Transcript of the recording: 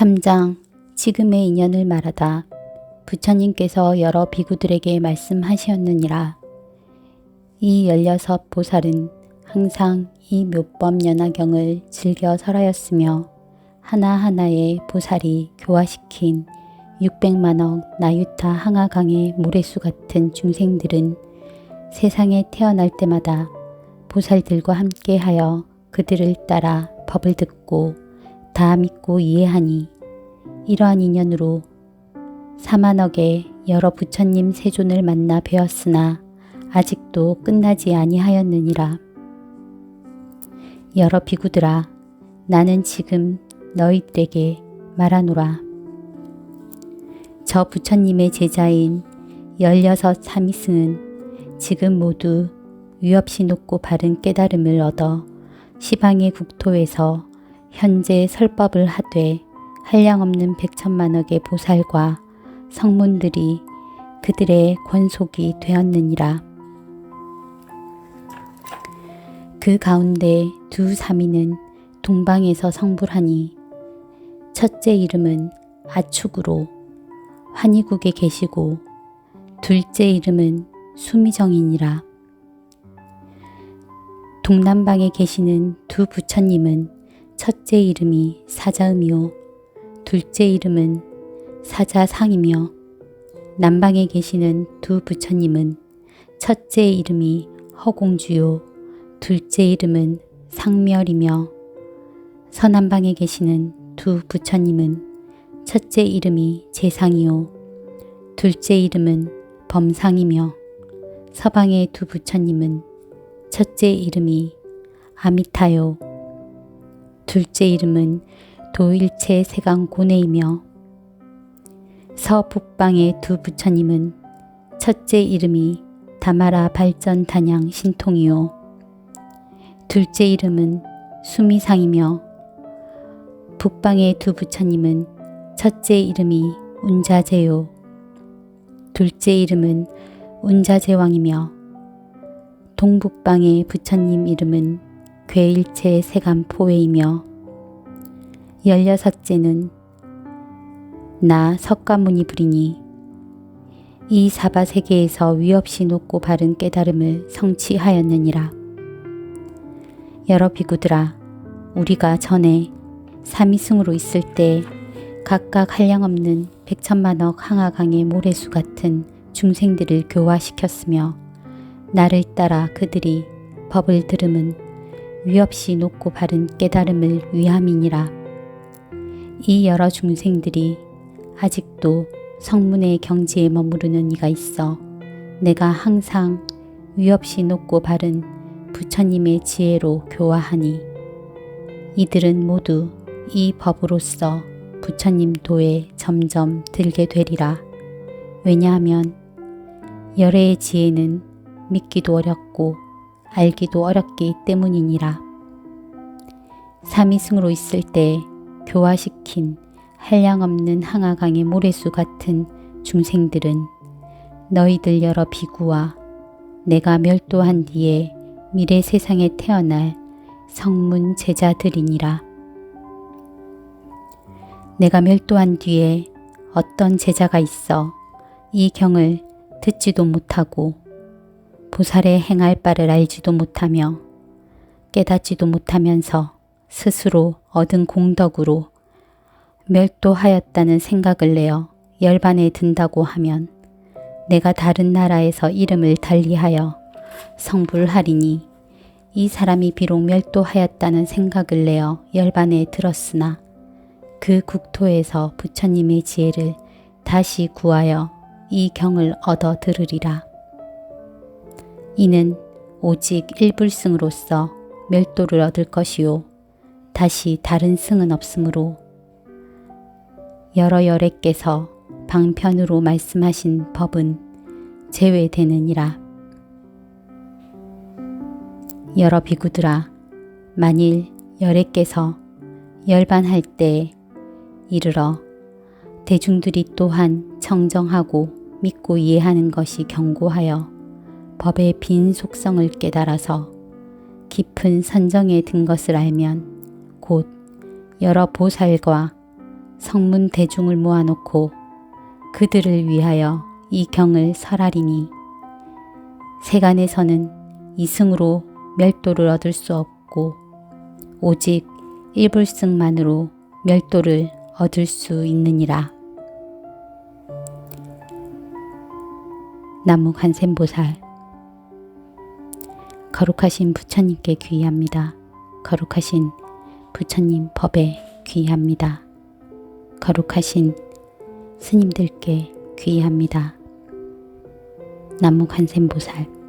3장 지금의 인연을 말하다 부처님께서 여러 비구들에게 말씀하시었느니라. 이 열여섯 보살은 항상 이 묘법 연화경을 즐겨 설하였으며 하나하나의 보살이 교화시킨 600만억 나유타 항아강의 모래수 같은 중생들은 세상에 태어날 때마다 보살들과 함께하여 그들을 따라 법을 듣고 다 믿고 이해하니 이러한 인연으로 4만억의 여러 부처님 세존을 만나 뵈었으나 아직도 끝나지 아니하였느니라. 여러 비구들아 나는 지금 너희들에게 말하노라. 저 부처님의 제자인 열여섯 사미승은 지금 모두 위없이 높고 바른 깨달음을 얻어 시방의 국토에서 현재 설법을 하되 한량없는 백천만억의 보살과 성문들이 그들의 권속이 되었느니라. 그 가운데 두 사미는 동방에서 성불하니 첫째 이름은 아축으로 환희국에 계시고 둘째 이름은 수미정이니라. 동남방에 계시는 두 부처님은 첫째 이름이 사자음이요. 둘째 이름은 사자상이며 남방에 계시는 두 부처님은 첫째 이름이 허공주요. 둘째 이름은 상멸이며 서남방에 계시는 두 부처님은 첫째 이름이 재상이요. 둘째 이름은 범상이며 서방의 두 부처님은 첫째 이름이 아미타요 둘째 이름은 도일체 세강 고네이며 서북방의 두 부처님은 첫째 이름이 다마라 발전 단양 신통이요. 둘째 이름은 수미상이며 북방의 두 부처님은 첫째 이름이 운자제요. 둘째 이름은 운자제왕이며 동북방의 부처님 이름은 괴일체 세간포웨이며 열여섯째는 나 석가모니 부리니 이 사바 세계에서 위없이 높고 바른 깨달음을 성취하였느니라. 여러 비구들아, 우리가 전에 삼위승으로 있을 때 각각 한량없는 백천만억 항아강의 모래수 같은 중생들을 교화시켰으며 나를 따라 그들이 법을 들음은 위없이 높고 바른 깨달음을 위함이니라. 이 여러 중생들이 아직도 성문의 경지에 머무르는 이가 있어 내가 항상 위없이 높고 바른 부처님의 지혜로 교화하니 이들은 모두 이 법으로서 부처님 도에 점점 들게 되리라. 왜냐하면 열애의 지혜는 믿기도 어렵고 알기도 어렵기 때문이니라. 삼위승으로 있을 때 교화시킨 한량없는 항아강의 모래수 같은 중생들은 너희들 여러 비구와 내가 멸도한 뒤에 미래 세상에 태어날 성문 제자들이니라. 내가 멸도한 뒤에 어떤 제자가 있어 이 경을 듣지도 못하고 보살의 행할 바를 알지도 못하며 깨닫지도 못하면서 스스로 얻은 공덕으로 멸도하였다는 생각을 내어 열반에 든다고 하면 내가 다른 나라에서 이름을 달리하여 성불하리니 이 사람이 비록 멸도하였다는 생각을 내어 열반에 들었으나 그 국토에서 부처님의 지혜를 다시 구하여 이 경을 얻어 들으리라. 이는 오직 일불승으로서 멸도를 얻을 것이요. 다시 다른 승은 없으므로 여러 열애께서 방편으로 말씀하신 법은 제외되느니라. 여러 비구들아, 만일 열애께서 열반할 때 이르러 대중들이 또한 청정하고 믿고 이해하는 것이 경고하여 법의 빈 속성을 깨달아서 깊은 선정에 든 것을 알면 곧 여러 보살과 성문 대중을 모아놓고 그들을 위하여 이 경을 설하리니 세간에서는 이승으로 멸도를 얻을 수 없고 오직 일불승만으로 멸도를 얻을 수 있느니라. 나무관센보살 거룩하신 부처님께 귀의합니다. 거룩하신 부처님 법에 귀의합니다. 거룩하신 스님들께 귀의합니다. 나무관센보살